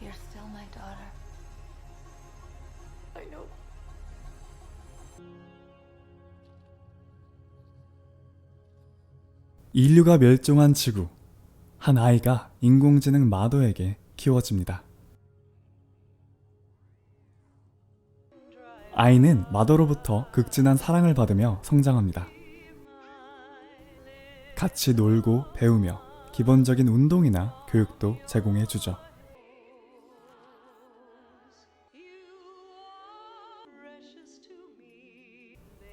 You're still my daughter. I know. 인류가 멸종한 지구. 한 아이가 인공지능 마도에게 키워집니다. 아이는 마도로부터 극진한 사랑을 받으며 성장합니다. 같이 놀고 배우며 기본적인 운동이나 교육도 제공해 주죠.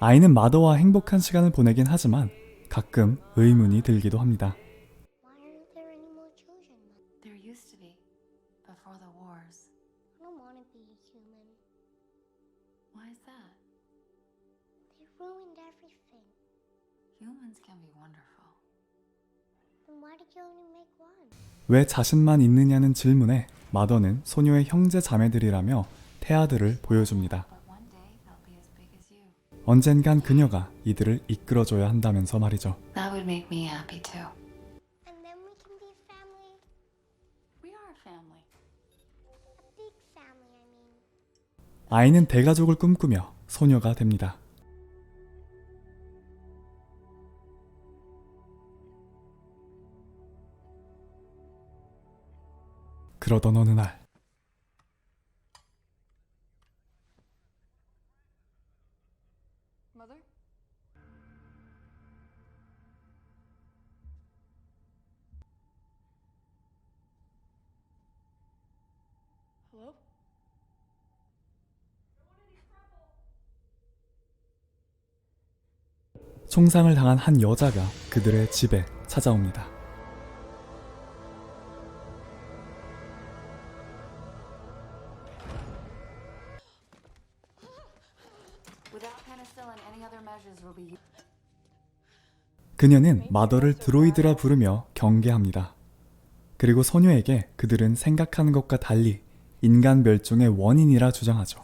아이는 마도와 행복한 시간을 보내긴 하지만 가끔 의문이 들기도 합니다. Why aren't there any more children? Mom? There used to be, before the wars. I don't want to be human. Why is that? They ruined everything. Humans can be wonderful. Then why did you only make one? 왜 자신만 있느냐는 질문에 마더는 소녀의 형제 자매들이라며 태아들을 보여줍니다. 언젠간 그녀가 이들을 이끌어줘야 한다면서 말이죠. That would make me happy too. And then we can be family. We are a family. A big family, I mean. 아이는 대가족을 꿈꾸며 소녀가 됩니다. 그러던 어느 날 총상을 당한 한 여자가 그들의 집에 찾아옵니다. 그녀는 마더를 드로이드라 부르며 경계합니다. 그리고 소녀에게 그들은 생각하는 것과 달리 인간 멸종의 원인이라 주장하죠.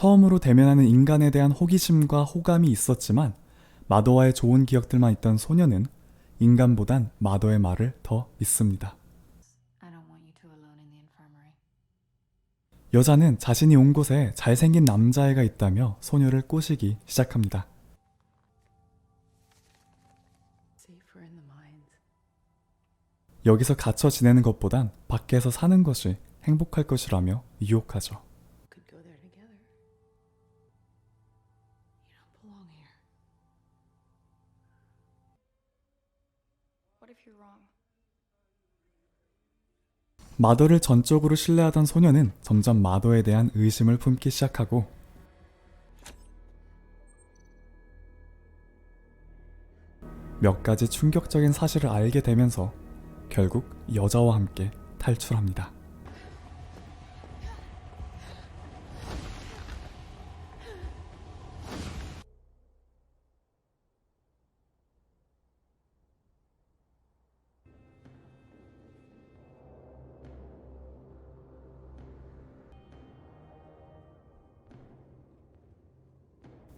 처음으로 대면하는 인간에 대한 호기심과 호감이 있었지만 마더와의 좋은 기억들만 있던 소녀는 인간보단 마더의 말을 더 믿습니다. 여자는 자신이 온 곳에 잘생긴 남자애가 있다며 소녀를 꼬시기 시작합니다. 여기서 갇혀 지내는 것보단 밖에서 사는 것이 행복할 것이라며 유혹하죠. 마더를 전적으로 신뢰하던 소녀는 점점 마더에 대한 의심을 품기 시작하고 몇 가지 충격적인 사실을 알게 되면서 결국 여자와 함께 탈출합니다.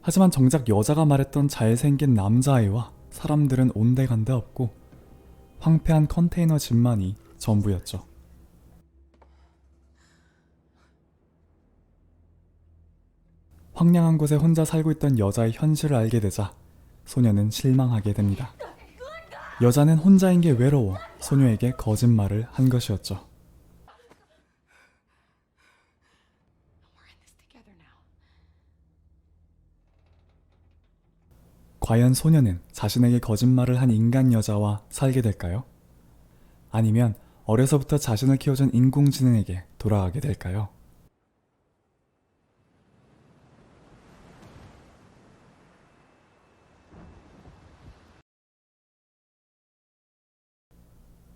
하지만 정작 여자가 말했던 잘생긴 남자아이와 사람들은 온데간데 없고 황폐한 컨테이너 집만이 전부였죠. 황량한 곳에 혼자 살고 있던 여자의 현실을 알게 되자 소녀는 실망하게 됩니다. 여자는 혼자인 게 외로워 소녀에게 거짓말을 한 것이었죠. 과연 소녀는 자신에게 거짓말을 한 인간 여자와 살게 될까요? 아니면 어려서부터 자신을 키워준 인공지능에게 돌아가게 될까요?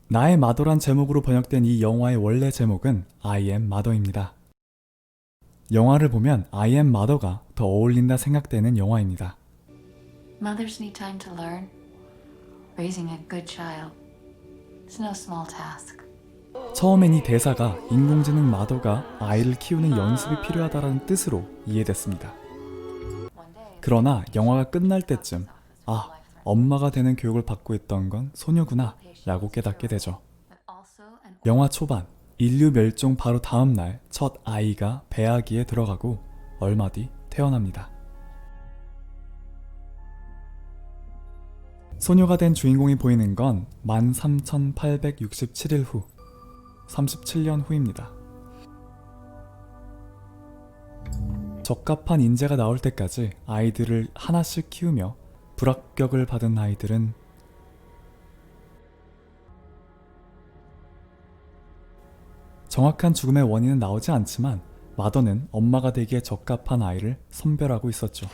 나의 마더란 제목으로 번역된 이 영화의 원래 제목은 I am Mother입니다. 영화를 보면 I am Mother가 더 어울린다 생각되는 영화입니다. Mothers need time to learn. Raising a good child is no small task. 처음엔 이 대사가 인공지능 마더가 아이를 키우는 연습이 필요하다라는 뜻으로 이해됐습니다. 그러나 영화가 끝날 때쯤 아, 엄마가 되는 교육을 받고 있던 건 소녀구나 라고 깨닫게 되죠. 영화 초반 인류 멸종 바로 다음 날 첫 아이가 배아기에 들어가고 얼마 뒤 태어납니다. 소녀가 된 주인공이 보이는 건 13,867일 후 37년 후입니다. 적합한 인재가 나올 때까지 아이들을 하나씩 키우며 불합격을 받은 아이들은 정확한 죽음의 원인은 나오지 않지만 마더는 엄마가 되기에 적합한 아이를 선별하고 있었죠.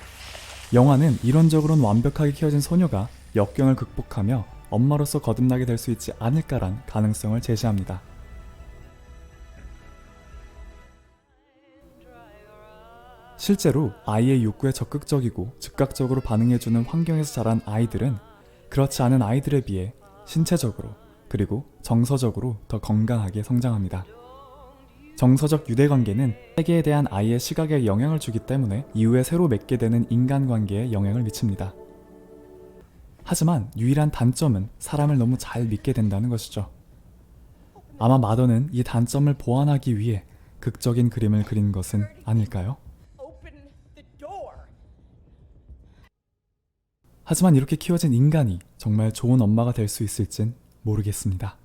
영화는 이론적으로는 완벽하게 키워진 소녀가 역경을 극복하며 엄마로서 거듭나게 될 수 있지 않을까란 가능성을 제시합니다. 실제로 아이의 욕구에 적극적이고 즉각적으로 반응해주는 환경에서 자란 아이들은 그렇지 않은 아이들에 비해 신체적으로 그리고 정서적으로 더 건강하게 성장합니다. 정서적 유대 관계는 세계에 대한 아이의 시각에 영향을 주기 때문에 이후에 새로 맺게 되는 인간 관계에 영향을 미칩니다. 하지만 유일한 단점은 사람을 너무 잘 믿게 된다는 것이죠. 아마 마더는 이 단점을 보완하기 위해 극적인 그림을 그린 것은 아닐까요? 하지만 이렇게 키워진 인간이 정말 좋은 엄마가 될 수 있을진 모르겠습니다.